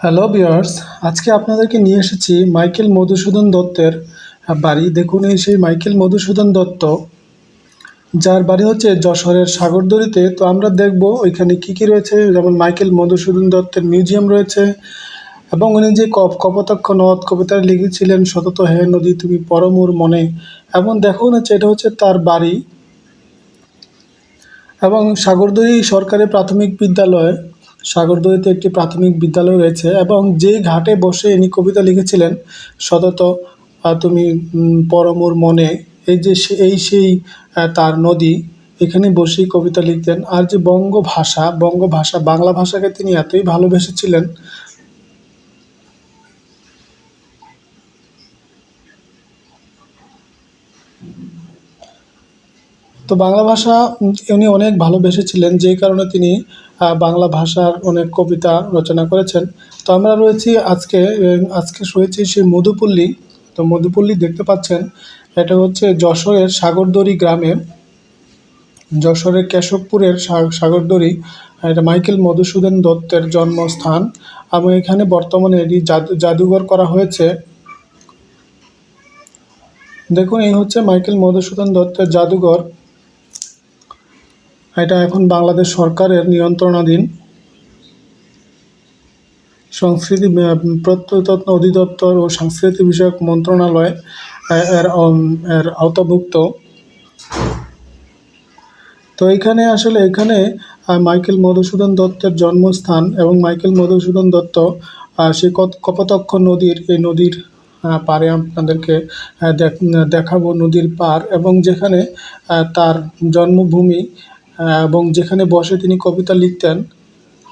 Hello বিয়ার্স আজকে আপনাদেরকে নিয়ে এসেছি মাইকেল মধুসূদন দত্তের বাড়ি। দেখুন এই সেই মাইকেল মধুসূদন দত্ত, যার বাড়ি হচ্ছে যশোরের সাগরদড়িতে। তো আমরা দেখব ওইখানে কি কি রয়েছে। যেমন মাইকেল মধুসূদন দত্তের মিউজিয়াম রয়েছে এবং উনি যে কপ কপোতাক্ষ নদ কবিতা লিখেছিলেন, সতত হে নদী, তুমি পরমুর মনে। এবং দেখুন হচ্ছে এটা হচ্ছে তার বাড়ি এবং সাগরদড়ি সরকারি প্রাথমিক বিদ্যালয়। সাগরদড়িতে একটি প্রাথমিক বিদ্যালয় রয়েছে এবং যে ঘাটে বসে ইনি কবিতা লিখেছিলেন, সতত তুমি পরমর মনে, এই যে এই সেই তার নদী, এখানে বসেই কবিতা লিখতেন। আর যে বঙ্গ ভাষা বঙ্গ ভাষা বাংলা ভাষাকে তিনি এতই ভালোবেসেছিলেন তো বাংলা ভাষা উনি অনেক ভালোবেসেছিলেন, যেই কারণে তিনি বাংলা ভাষার অনেক কবিতা রচনা করেছেন। তো আমরা রয়েছি আজকে আজকে রয়েছি সেই মধুপল্লী। তো মধুপল্লী দেখতে পাচ্ছেন, এটা হচ্ছে যশোরের সাগরদড়ি গ্রামে, যশোরের কেশবপুরের সাগরদড়ি, এটা মাইকেল মধুসূদন দত্তের জন্মস্থান। এবং এখানে বর্তমানে এটি জাদু, জাদুঘর করা হয়েছে। দেখুন, এই হচ্ছে মাইকেল মধুসূদন দত্তের জাদুঘর। এটা এখন বাংলাদেশ সরকারের নিয়ন্ত্রণাধীন সংস্কৃতি প্রত্নতত্ত্ব অধিদপ্তর ও সংস্কৃতি বিষয়ক মন্ত্রণালয় এর এর আওতাভুক্ত। তো এখানে আসলে এখানে মাইকেল মধুসূদন দত্তের জন্মস্থান এবং মাইকেল মধুসূদন দত্ত কত- কপোতাক্ষ নদীর, এই নদীর পাড়ে আপনাদেরকে দেখ- দেখাবো নদীর পার এবং যেখানে তার জন্মভূমি এবং যেখানে বসে তিনি কবিতা লিখতেন,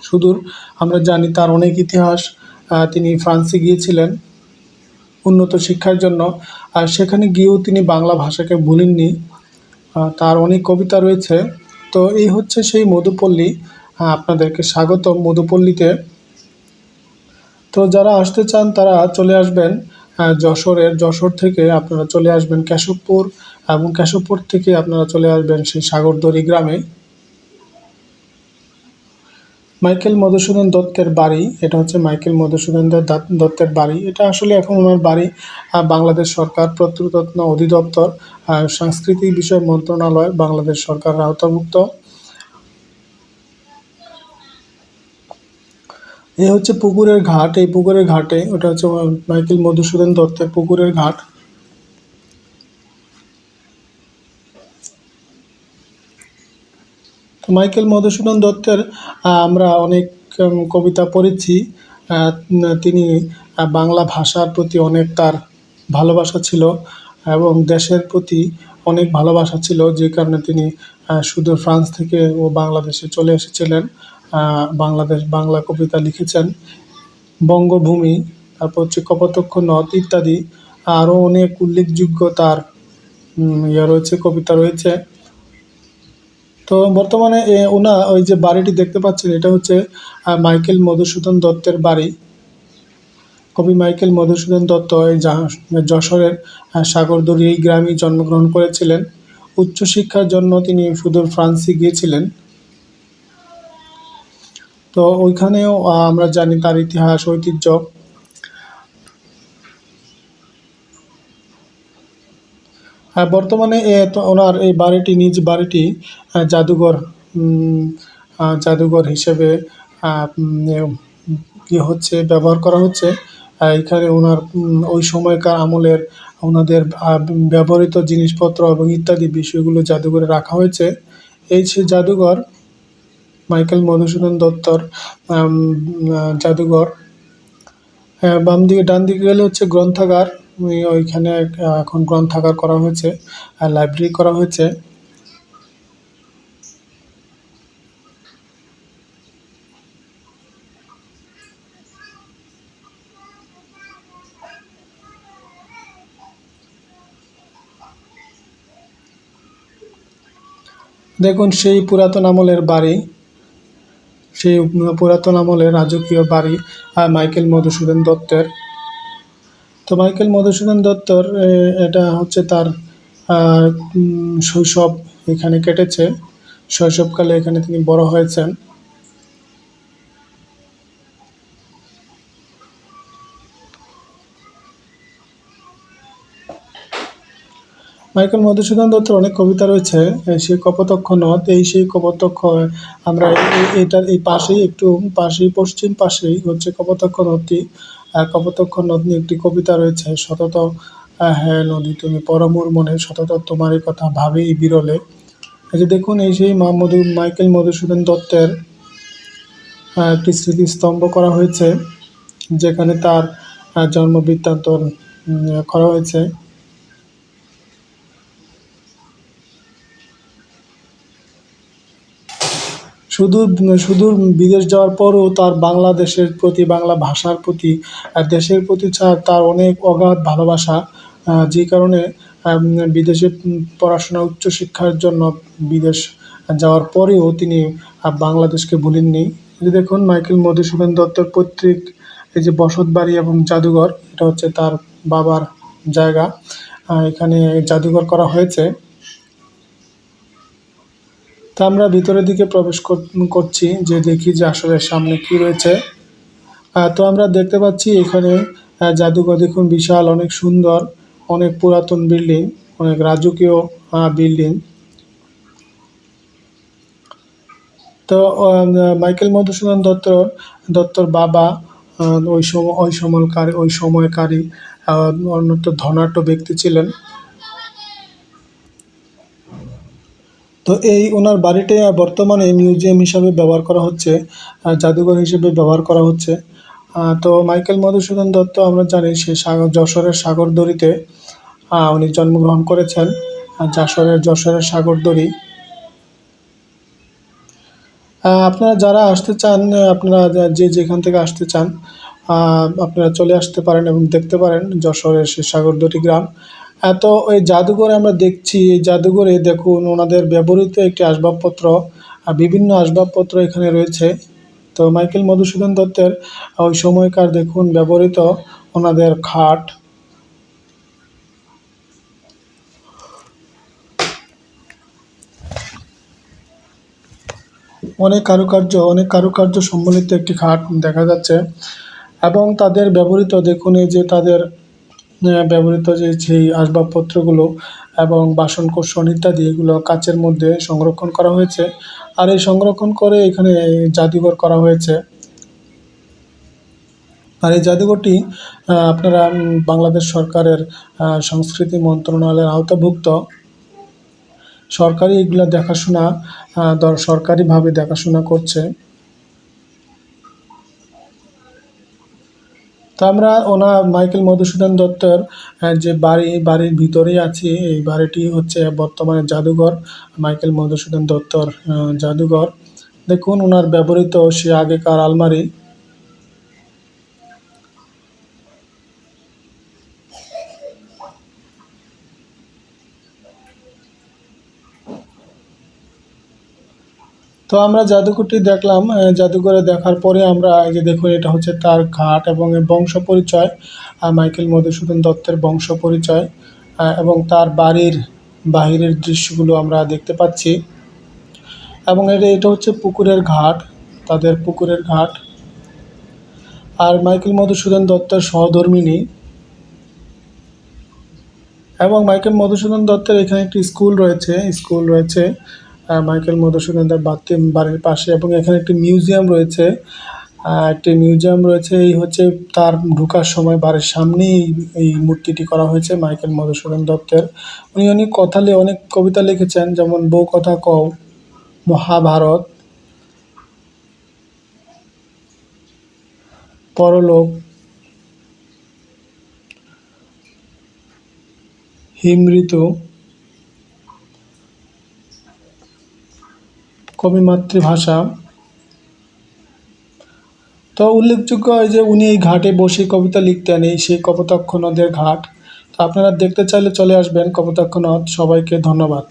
সুদূর আমরা জানি তার অনেক ইতিহাস তিনি ফ্রান্সে গিয়েছিলেন উন্নত শিক্ষার জন্য, আর সেখানে গিয়েও তিনি বাংলা ভাষাকে ভুলেননি। তার অনেক কবিতা রয়েছে। তো এই হচ্ছে সেই মধুপল্লী। আপনাদেরকে স্বাগত মধুপল্লীতে। তো যারা আসতে চান, তারা চলে আসবেন যশোরের, যশোর থেকে আপনারা চলে আসবেন কেশবপুর, এবং কেশবপুর থেকে আপনারা চলে আসবেন সেই সাগরদড়ি গ্রামে। মাইকেল মধুসূদন দত্তের বাড়ি, এটা হচ্ছে মাইকেল মধুসূদন দত্ত- দত্তের বাড়ি। এটা আসলে এখন ওনার বাড়ি বাংলাদেশ সরকার প্রত্নতত্ত্ব অধিদপ্তর সাংস্কৃতিক বিষয় মন্ত্রণালয়, বাংলাদেশ সরকারের আওতাভুক্ত। এ হচ্ছে পুকুরের ঘাট। এই পুকুরের ঘাটে, ওটা হচ্ছে মাইকেল মধুসূদন দত্তের পুকুরের ঘাট। তো মাইকেল মধুসূদন দত্তের আমরা অনেক কবিতা পড়েছি। তিনি বাংলা ভাষার প্রতি অনেক তার ভালোবাসা ছিল এবং দেশের প্রতি অনেক ভালোবাসা ছিল, যে কারণে তিনি সুদূর ফ্রান্স থেকে ও বাংলাদেশে চলে এসেছিলেন। বাংলাদেশ, বাংলা কবিতা লিখেছেন। বঙ্গভূমি, তারপর হচ্ছে কপোতাক্ষ নদ ইত্যাদি। আরও অনেক উল্লেখযোগ্য তার ইয়ে রয়েছে, কবিতা রয়েছে। তো বর্তমানে ওনা ওই যে বাড়িটি দেখতে পাচ্ছেন, এটা হচ্ছে মাইকেল মধুসূদন দত্তের বাড়ি। কবি মাইকেল মধুসূদন দত্ত যশোরের সাগরদড়ি এই গ্রামেই জন্মগ্রহণ করেছিলেন। উচ্চশিক্ষার জন্য তিনি সুদূর ফ্রান্সে গিয়েছিলেন। তো ওইখানেও আমরা জানি তার ইতিহাস, ঐতিহ্য। বর্তমানে এ তো ওনার এই বাড়িটি, নিজ বাড়িটি জাদুঘর জাদুঘর হিসেবে ইয়ে হচ্ছে, ব্যবহার করা হচ্ছে। এখানে ওনার ওই সময়কার আমলের, ওনাদের ব্যবহৃত জিনিসপত্র এবং ইত্যাদি বিষয়গুলো জাদুঘরে রাখা হয়েছে। এই সে জাদুঘর, মাইকেল মধুসূদন দত্তর জাদুঘর হ্যাঁ বাম দিকে ডান দিকে গেলে হচ্ছে গ্রন্থাগার। ওইখানে এখন গ্রন্থাগার করা হয়েছে, আর লাইব্রেরি করা হয়েছে। দেখুন, সেই পুরাতন আমলের বাড়ি, সেই পুরাতন আমলের রাজকীয় বাড়ি মাইকেল মধুসূদন দত্তের। তো মাইকেল মধুসূদন দত্তর এটা হচ্ছে তার শৈশব এখানে কেটেছে। শৈশবকালে এখানে তিনি বড় হয়েছেন। মাইকেল মধুসূদন দত্তর অনেক কবিতা রয়েছে সেই কপতক্ষ নদ, এই সেই কপতক্ষ, আমরা এটার এই পাশেই একটু পাশেই, পশ্চিম পাশেই হচ্ছে কপতক্ষ নদটি। কপোতক্ষ নদ নিয়ে একটি কবিতা রয়েছে, সতত হ্যাঁ নদী, তুমি পরমর মনে সতত তোমার কথা ভাবেই বিরলে। এই যে দেখুন, এই সেই মা মধু, মাইকেল মধুসূদন দত্তের একটি স্মৃতিস্তম্ভ করা হয়েছে, যেখানে তার জন্ম বৃত্তান্ত করা হয়েছে। শুধু শুধু বিদেশ যাওয়ার পরও তার বাংলাদেশের প্রতি, বাংলা ভাষার প্রতি দেশের প্রতি তার অনেক অগাধ ভালোবাসা যে কারণে বিদেশে পড়াশোনা উচ্চশিক্ষার জন্য বিদেশ যাওয়ার পরেও তিনি বাংলাদেশকে ভুলেননি। এই যে দেখুন, মাইকেল মধুসূদন দত্তের পৈতৃক, এই যে বসত বাড়ি এবং জাদুঘর, এটা হচ্ছে তার বাবার জায়গা। এখানে জাদুঘর করা হয়েছে। তা আমরা ভিতরের দিকে প্রবেশ কর- করছি, যে দেখি যে আসলে সামনে কি রয়েছে। তো আমরা দেখতে পাচ্ছি এখানে জাদুঘর দেখুন, বিশাল, অনেক সুন্দর, অনেক পুরাতন বিল্ডিং, অনেক রাজকীয় বিল্ডিং। তো মাইকেল মধুসূদন দত্ত, দত্তর বাবা ওই সময় ওই সময়কার ওই সময়কারী অন্যত ধনাঢ্য ব্যক্তি ছিলেন। তো এই ওনার বাড়িটা বর্তমানে মিউজিয়াম হিসাবে ব্যবহার করা হচ্ছে জাদুঘর হিসেবে ব্যবহার করা হচ্ছে। তো মাইকেল মধুসূদন দত্ত আমরা জানি সে সাগর যশোরের সাগরদড়িতে উনি জন্মগ্রহণ করেছেন যশোরের যশোরের সাগরদড়ি। আপনারা যারা আসতে চান আপনারা যে যেখান থেকে আসতে চান আপনারা চলে আসতে পারেন এবং দেখতে পারেন যশোরের সে সাগরদড়ি গ্রাম। তো ওই জাদুঘরে আমরা দেখছি এই জাদুঘরে দেখুন ওনাদের ব্যবহৃত একটি আসবাবপত্র আহ, বিভিন্ন আসবাবপত্র এখানে রয়েছে। তো মাইকেল মধুসূদন দত্তের ওই সময়কার দেখুন ব্যবহৃত ওনাদের খাট। অনেক কারুকার্য অনেক কারুকার্য সম্বলিত একটি খাট দেখা যাচ্ছে। এবং তাদের ব্যবহৃত দেখুন এই যে তাদের ব্যবহৃত যে সেই আসবাবপত্রগুলো এবং বাসনকোসন ইত্যাদি এগুলো কাচের মধ্যে সংরক্ষণ করা হয়েছে। আর এই সংরক্ষণ করে এখানে জাদুঘর করা হয়েছে। আর এই জাদুঘরটি আপনারা বাংলাদেশ সরকারের সংস্কৃতি মন্ত্রণালয়ের আওতাভুক্ত। সরকারি এগুলো দেখাশোনা সরকারিভাবে দেখাশোনা করছে। তো আমরা ওনার মাইকেল মধুসূদন দত্তর যে বাড়ি, বাড়ির ভিতরেই আছি, এই বাড়িটি হচ্ছে বর্তমানে জাদুঘর, মাইকেল মধুসূদন দত্তর জাদুঘর। দেখুন, ওনার ব্যবহৃত সে আগেকার আলমারি। তো আমরা জাদুঘরটি দেখলাম জাদুঘরে দেখার পরে আমরা এই যে দেখুন এটা হচ্ছে তার ঘাট এবং বংশ পরিচয় আহ, মাইকেল মধুসূদন দত্তের বংশ পরিচয় এবং তার বাড়ির বাহিরের দৃশ্যগুলো আমরা দেখতে পাচ্ছি। এবং এটা এটা হচ্ছে পুকুরের ঘাট তাদের পুকুরের ঘাট। আর মাইকেল মধুসূদন দত্তের সহধর্মিণী এবং মাইকেল মধুসূদন দত্তের এখানে একটি স্কুল রয়েছে স্কুল রয়েছে মাইকেল মধুসূদন বাড়ি- বাড়ির পাশে এবং এখানে একটি মিউজিয়াম রয়েছে। একটি মিউজিয়াম রয়েছে, এই হচ্ছে তার ঢুকার সময় বাড়ির সামনেই এই মূর্তিটি করা হয়েছে মাইকেল মধুসূদন দত্তের। উনি অনেক কথা অনেক কবিতা লিখেছেন, যেমন বউ কথা কও, মহাভারত, পরলোক, হিমঋতু কবি মাতৃভাষা। তো উল্লেখযোগ্য হয় যে উনি এই ঘাটে বসে কবিতা লিখতেন, এই সেই কপোতাক্ষ নদের ঘাট। তো আপনারা দেখতে চাইলে চলে আসবেন কপোতাক্ষ নদ। সবাইকে ধন্যবাদ।